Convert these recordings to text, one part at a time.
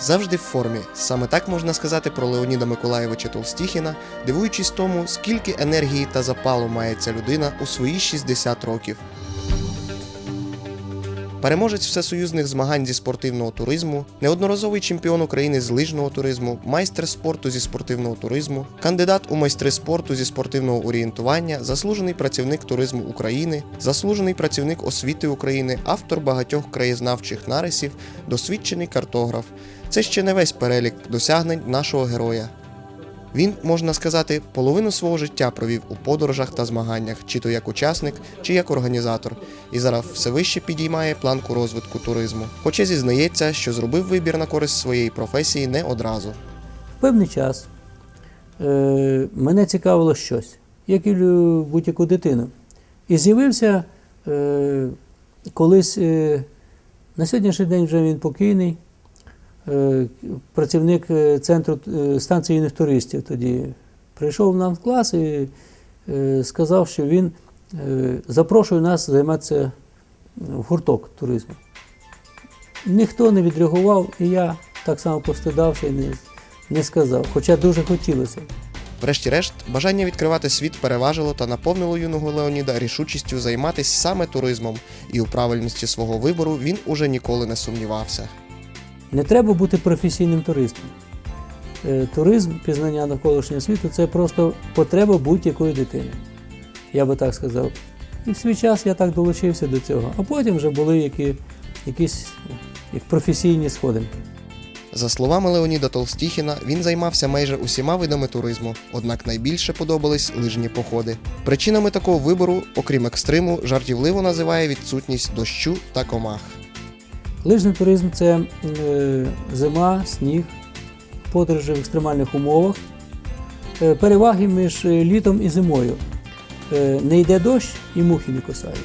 завжди в формі. Саме так можна сказати про Леоніда Миколаєвича Толстіхіна, дивуючись тому, скільки енергії та запалу має ця людина у свої 60 років. Переможець всесоюзних змагань зі спортивного туризму, неодноразовий чемпіон України з лижного туризму, майстер спорту зі спортивного туризму, кандидат у майстри спорту зі спортивного орієнтування, заслужений працівник туризму України, заслужений працівник освіти України, автор багатьох краєзнавчих нарисів, досвідчений картограф. Це ще не весь перелік досягнень нашого героя. Він, можна сказати, половину свого життя провів у подорожах та змаганнях, чи то як учасник, чи як організатор, і зараз все вище підіймає планку розвитку туризму. Хоча зізнається, що зробив вибір на користь своєї професії не одразу. Певний час е, мене цікавило щось, як і будь-яку дитину. І з'явився е, колись, е, на сьогоднішній день вже він покійний, працівник е, центру е, станції туристів тоді прийшов нам в клас і е, сказав, що він е, запрошує нас займатися в гурток туризму. Ніхто не відреагував, і я так само постидався і не, не сказав, хоча дуже хотілося. Врешті-решт, бажання відкривати світ переважило та наповнило юного Леоніда рішучістю займатися саме туризмом, і у правильності свого вибору він уже ніколи не сумнівався. Не треба бути професійним туристом. Е, Туризм, пізнання навколишнього світу це просто потреба будь-якої дитини. Я би так сказав. І в свій час я так долучився до цього, а потім вже були які, якісь як професійні сходинки. За словами Леоніда Толстіхіна, він займався майже усіма видами туризму, однак найбільше подобались лижні походи. Причинами такого вибору, окрім екстриму, жартівливо називає відсутність дощу та комах. Лижний туризм це е, зима, сніг, подорожі в екстремальних умовах, е, переваги між е, літом і зимою. Не йде дощ і мухи не кусають.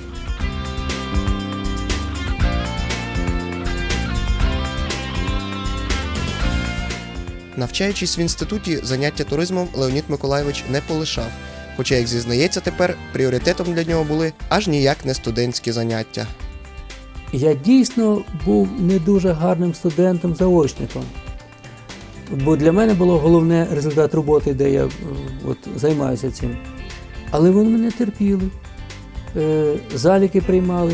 Навчаючись в інституті, заняття туризмом Леонід Миколайович не полишав. Хоча, як зізнається тепер, пріоритетом для нього були аж ніяк не студентські заняття. Я дійсно був не дуже гарним студентом-заочником. Бо для мене було головне результат роботи, де я е, от, займаюся цим. Але вони мене терпіли, е, заліки приймали.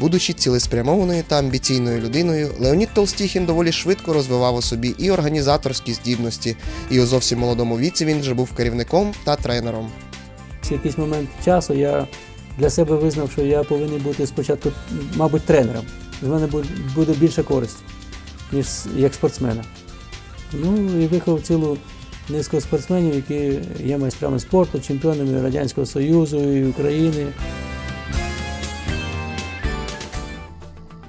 Будучи цілеспрямованою та амбіційною людиною, Леонід Толстіхін доволі швидко розвивав у собі і організаторські здібності, і у зовсім молодому віці він вже був керівником та тренером. В якийсь момент часу я для себе визнав, що я повинен бути спочатку, мабуть, тренером. З мене буде більше користі, ніж як спортсмена. Ну і виховав цілу низку спортсменів, які є майстрами спорту, чемпіонами Радянського Союзу і України.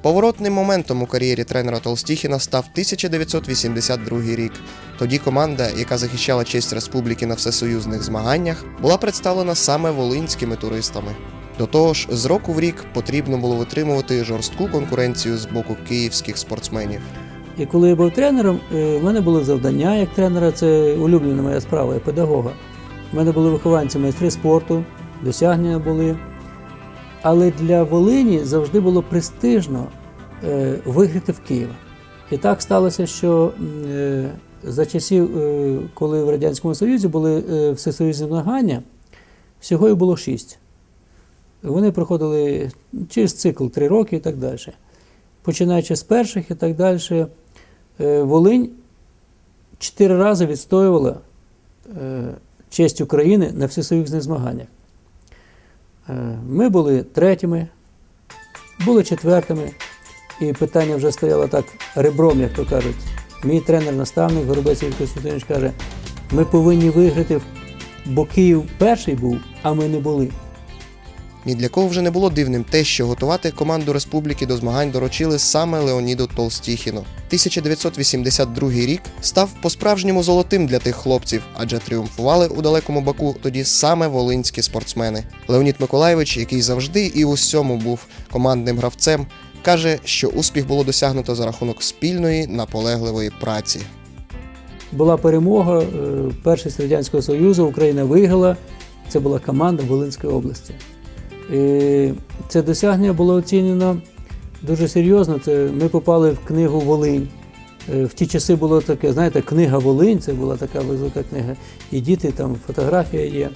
Поворотним моментом у кар'єрі тренера Толстіхіна став 1982 рік. Тоді команда, яка захищала честь республіки на всесоюзних змаганнях, була представлена саме волинськими туристами. До того ж, з року в рік потрібно було витримувати жорстку конкуренцію з боку київських спортсменів. І коли я був тренером, е, в мене було завдання як тренера, це улюблена моя справа, я педагога. У мене були вихованці майстри спорту, досягнення були. Але для Волині завжди було престижно е, виграти в Києві. І так сталося, що е, за часів, коли в Радянському Союзі були всесоюзні змагання, всього їх було шість. Вони проходили через цикл три роки і так далі починаючи з перших і так далі, е, Волинь чотири рази відстоювала е, честь України на всесоюзних змаганнях. Е, Ми були третіми, були четвертими, і питання вже стояло так ребром, як то кажуть. Мій тренер-наставник Горобець Ігор Костянтинович каже, ми повинні виграти, бо Київ перший був, а ми не були. Ні для кого вже не було дивним те, що готувати команду республіки до змагань доручили саме Леоніду Толстіхіну. 1982 рік став по-справжньому золотим для тих хлопців, адже тріумфували у далекому Баку тоді саме волинські спортсмени. Леонід Миколайович, який завжди і у всьому був командним гравцем, каже, що успіх було досягнуто за рахунок спільної наполегливої праці. Була перемога, е, першість Радянського Союзу, Україна виграла. Це була команда Волинської області. Це досягнення було оцінено дуже серйозно. Це ми попали в книгу Волинь. Е, В ті часи було таке, знаєте, книга Волинь, це була така велика книга. І діти, там фотографія є.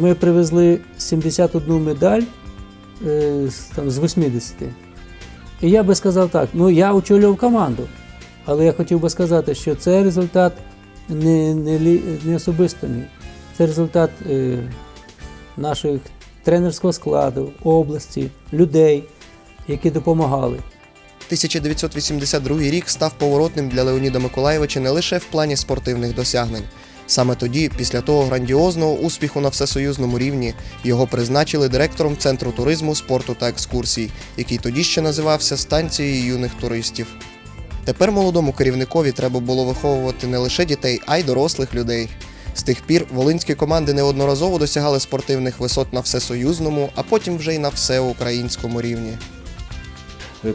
Ми привезли 71 медаль е, там, з 80. І я би сказав так: ну я очолював команду, але я хотів би сказати, що це результат не, не, не особисто мій. Це результат е, наших тренерського складу, області, людей, які допомагали. 1982 рік став поворотним для Леоніда Миколаєвича не лише в плані спортивних досягнень. Саме тоді, після того грандіозного успіху на всесоюзному рівні, його призначили директором центру туризму, спорту та екскурсій, який тоді ще називався станцією юних туристів. Тепер молодому керівникові треба було виховувати не лише дітей, а й дорослих людей. З тих пір волинські команди неодноразово досягали спортивних висот на всесоюзному, а потім вже й на всеукраїнському рівні.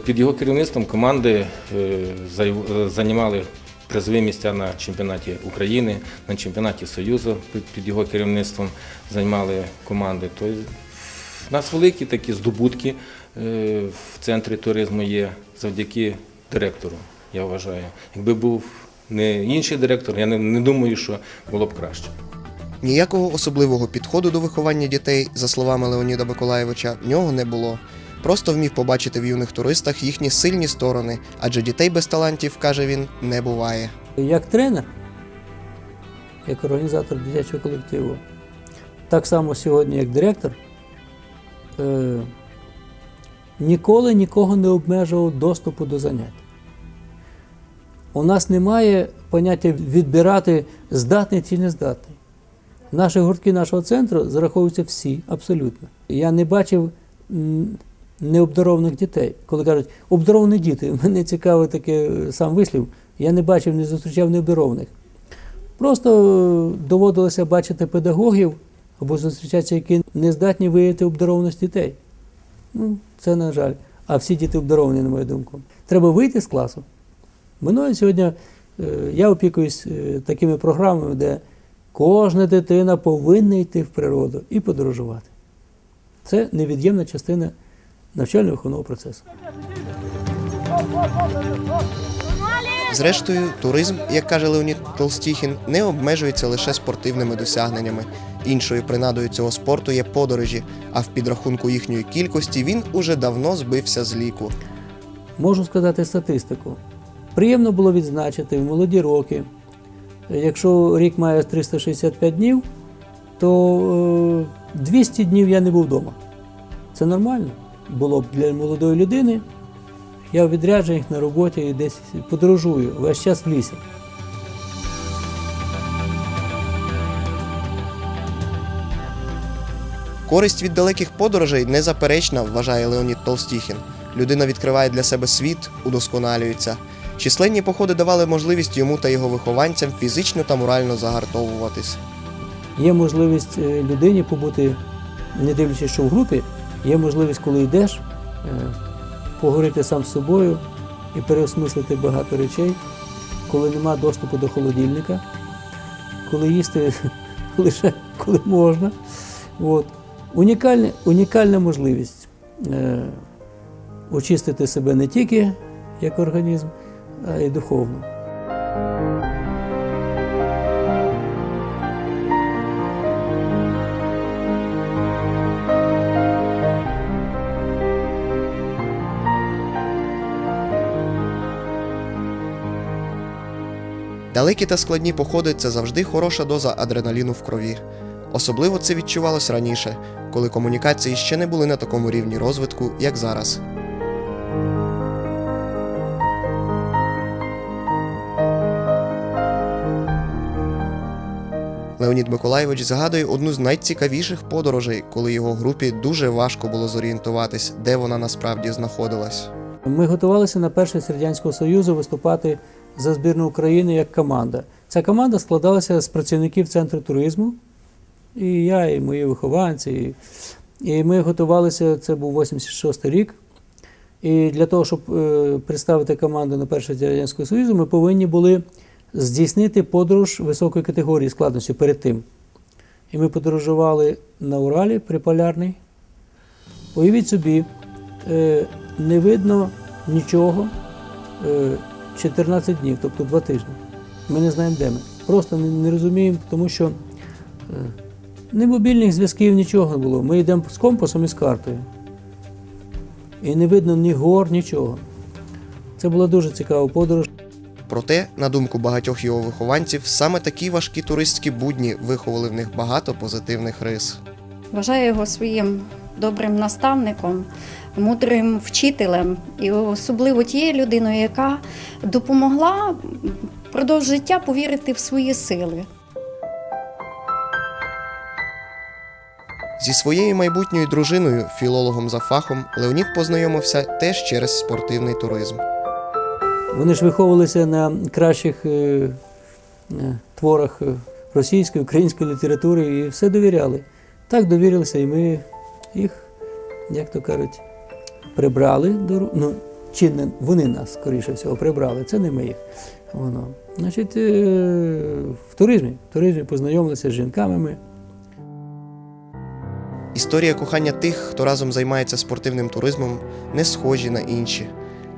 Під його керівництвом команди е, е, займали призові місця на чемпіонаті України, на чемпіонаті Союзу під- його керівництвом займали команди. Тобто в нас великі такі здобутки е, в центрі туризму є завдяки директору, я вважаю. Якби був не інший директор, я не, не думаю, що було б краще. Ніякого особливого підходу до виховання дітей, за словами Леоніда Миколаєвича, в нього не було. Просто вмів побачити в юних туристах їхні сильні сторони, адже дітей без талантів, каже він, не буває. Як тренер, як організатор дитячого колективу, так само сьогодні, як директор, е, ніколи нікого не обмежував доступу до занять. У нас немає поняття відбирати здатний чи не здатний. Наші гуртки нашого центру зараховуються всі абсолютно. Я не бачив необдарованих дітей. Коли кажуть, обдаровані діти, мене цікавий таке е, сам вислів. Я не бачив, не зустрічав необдарованих. Просто е, доводилося бачити педагогів або зустрічатися, які не здатні виявити обдарованість дітей. Ну, це на жаль. А всі діти обдаровані, на мою думку. Треба вийти з класу. Мною сьогодні е, я опікуюсь е, такими програмами, де кожна дитина повинна йти в природу і подорожувати. Це невід'ємна частина навчально-виховного процесу. Зрештою, туризм, як каже Леонід Толстіхін, не обмежується лише спортивними досягненнями. Іншою принадою цього спорту є подорожі, а в підрахунку їхньої кількості він уже давно збився з ліку. Можу сказати статистику. Приємно було відзначити в молоді роки. Якщо рік має 365 днів, то е, 200 днів я не був вдома. Це нормально було б для молодої людини. Я в відрядженнях на роботі і десь подорожую весь час в лісі. Користь від далеких подорожей незаперечна, вважає Леонід Толстіхін. Людина відкриває для себе світ, удосконалюється. Численні походи давали можливість йому та його вихованцям фізично та морально загартовуватись. Є можливість е, людині побути, не дивлячись, що в групі, є можливість, коли йдеш, е, поговорити сам з собою і переосмислити багато речей, коли нема доступу до холодильника, коли їсти лише коли можна. От. Унікальна, унікальна можливість е, очистити себе не тільки як організм, й духовно. Далекі та складні походи це завжди хороша доза адреналіну в крові. Особливо це відчувалось раніше, коли комунікації ще не були на такому рівні розвитку, як зараз. Леонід Миколайович згадує одну з найцікавіших подорожей, коли його групі дуже важко було зорієнтуватись, де вона насправді знаходилась. Ми готувалися на перший Радянського Союзу виступати за збірну України як команда. Ця команда складалася з працівників центру туризму, і я, і мої вихованці. І, і ми готувалися, це був 86 рік. І для того, щоб е, представити команду на перший Радянського Союзу, ми повинні були здійснити подорож високої категорії складності перед тим. І ми подорожували на Уралі приполярний. Уявіть собі, е, не видно нічого, е, 14 днів, тобто два тижні. Ми не знаємо, де ми. Просто не, не розуміємо, тому що е, ні мобільних зв'язків, нічого не було. Ми йдемо з компасом і з картою. І не видно ні гор, нічого. Це була дуже цікава подорож. Проте, на думку багатьох його вихованців, саме такі важкі туристські будні виховали в них багато позитивних рис. Вважаю його своїм добрим наставником, мудрим вчителем і особливо тією людиною, яка допомогла впродовж життя повірити в свої сили. Зі своєю майбутньою дружиною, філологом за фахом, Леонід познайомився теж через спортивний туризм. Вони ж виховувалися на кращих е, е, творах е, російської, української літератури і все довіряли. Так довірилися, і ми їх, як то кажуть, прибрали до ну, чи не вони нас, скоріше всього, прибрали, це не ми їх. Воно. Значить, в туризмі, в туризмі познайомилися з жінками ми. Історія кохання тих, хто разом займається спортивним туризмом, не схожі на інші.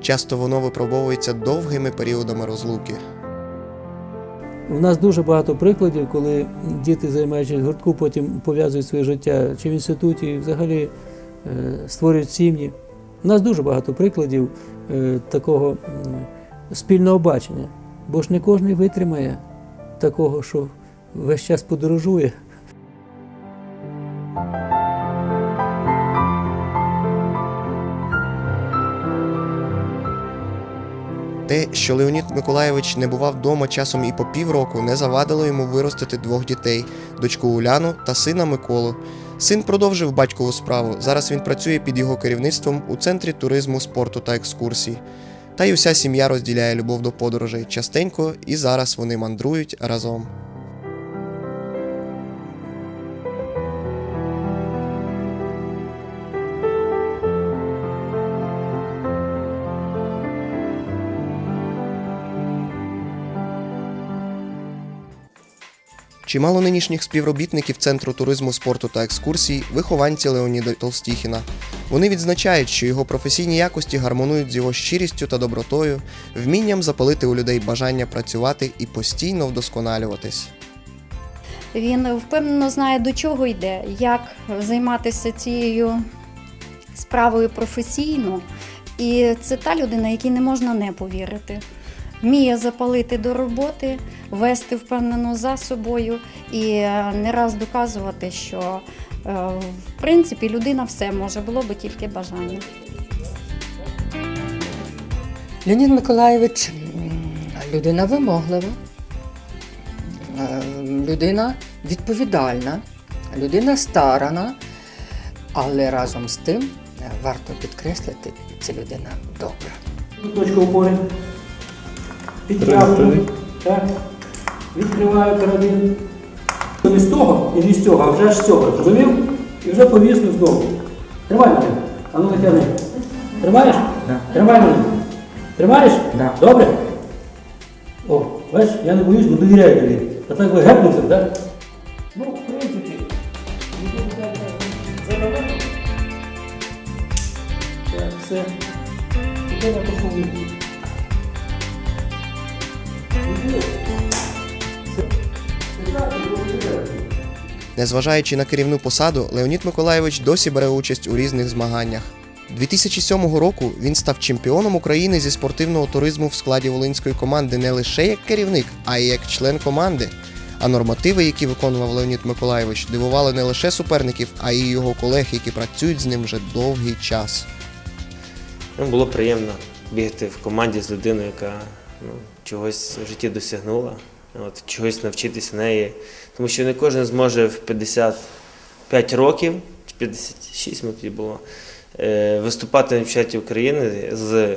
Часто воно випробовується довгими періодами розлуки. У нас дуже багато прикладів, коли діти, займаючись гуртку, потім пов'язують своє життя чи в інституті, взагалі е, створюють сім'ї. У нас дуже багато прикладів е, такого спільного бачення. Бо ж не кожен витримає такого, що весь час подорожує. Те, що Леонід Миколаєвич не бував вдома часом і по півроку, не завадило йому виростити двох дітей дочку Уляну та сина Миколу. Син продовжив батькову справу. Зараз він працює під його керівництвом у центрі туризму, спорту та екскурсій. Та й уся сім'я розділяє любов до подорожей частенько, і зараз вони мандрують разом. Чимало нинішніх співробітників Центру туризму, спорту та екскурсій вихованці Леоніда Толстіхіна. Вони відзначають, що його професійні якості гармонують з його щирістю та добротою, вмінням запалити у людей бажання працювати і постійно вдосконалюватись. Він впевнено знає, до чого йде, як займатися цією справою професійно. І це та людина, якій не можна не повірити. Вміє запалити до роботи, вести впевнено за собою і е, не раз доказувати, що е, в принципі людина все може, було би тільки бажання. Леонід Миколаєвич людина вимоглива, е, людина відповідальна, людина старана, але разом з тим варто підкреслити, це людина добра. Точка опори. Підтягую. Так. Відкриваю карабін. Не з того і не з цього, а вже з цього. Зрозумів? І вже повісно знову. Тримай мене. А ну натягни. Тримаєш? Да. Тримай мене. Тримаєш? Да. Добре? О, бачиш, я не боюсь, бо довіряю тобі. А так ви гепнувся, так? Ну, в принципі. Так, все. Тепер я пішов. Незважаючи на керівну посаду, Леонід Миколаєвич досі бере участь у різних змаганнях. 2007 року він став чемпіоном України зі спортивного туризму в складі волинської команди не лише як керівник, а й як член команди. А нормативи, які виконував Леонід Миколаєвич, дивували не лише суперників, а й його колег, які працюють з ним вже довгий час. Було приємно бігати в команді з людиною, яка ну, чогось в житті досягнула, от, чогось навчитися неї. Тому що не кожен зможе в 55 років, чи 56 ми тоді було, е, виступати на чемпіонаті України з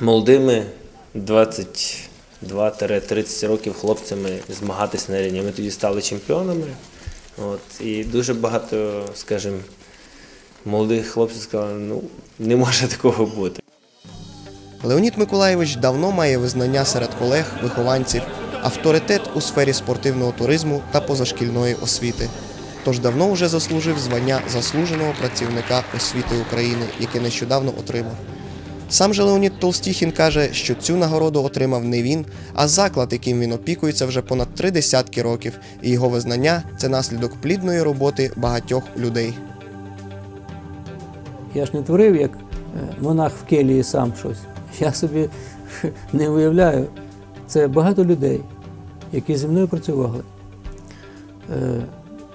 молодими 22-30 років хлопцями, змагатися на рівні. Ми тоді стали чемпіонами. От, і дуже багато, скажімо, молодих хлопців сказали, ну не може такого бути. Леонід Миколаєвич давно має визнання серед колег, вихованців, авторитет у сфері спортивного туризму та позашкільної освіти. Тож давно вже заслужив звання заслуженого працівника освіти України, яке нещодавно отримав. Сам же Леонід Толстіхін каже, що цю нагороду отримав не він, а заклад, яким він опікується вже понад три десятки років, і його визнання це наслідок плідної роботи багатьох людей. Я ж не творив, як е, монах в келії сам щось. Я собі не уявляю. Це багато людей, які зі мною працювали. Е,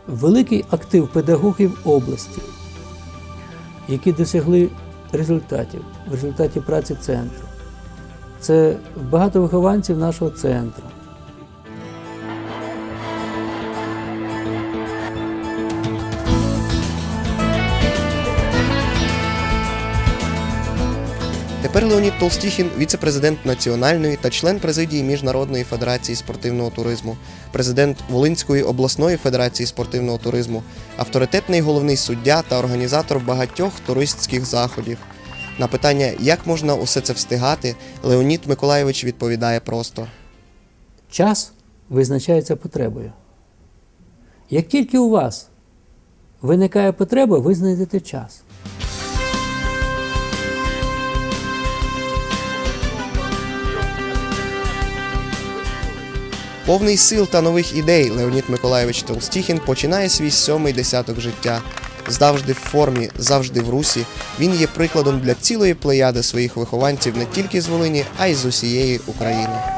Великий актив педагогів області, які досягли результатів в результаті праці центру. Це багато вихованців нашого центру. Тепер Леонід Толстіхін, віце-президент Національної та член президії Міжнародної федерації спортивного туризму, президент Волинської обласної федерації спортивного туризму, авторитетний головний суддя та організатор багатьох туристських заходів. На питання, як можна усе це встигати, Леонід Миколайович відповідає просто. Час визначається потребою. Як тільки у вас виникає потреба, ви знайдете час. Повний сил та нових ідей Леонід Миколаєвич Толстіхін починає свій сьомий десяток життя. Завжди в формі, завжди в русі. Він є прикладом для цілої плеяди своїх вихованців не тільки з Волині, а й з усієї України.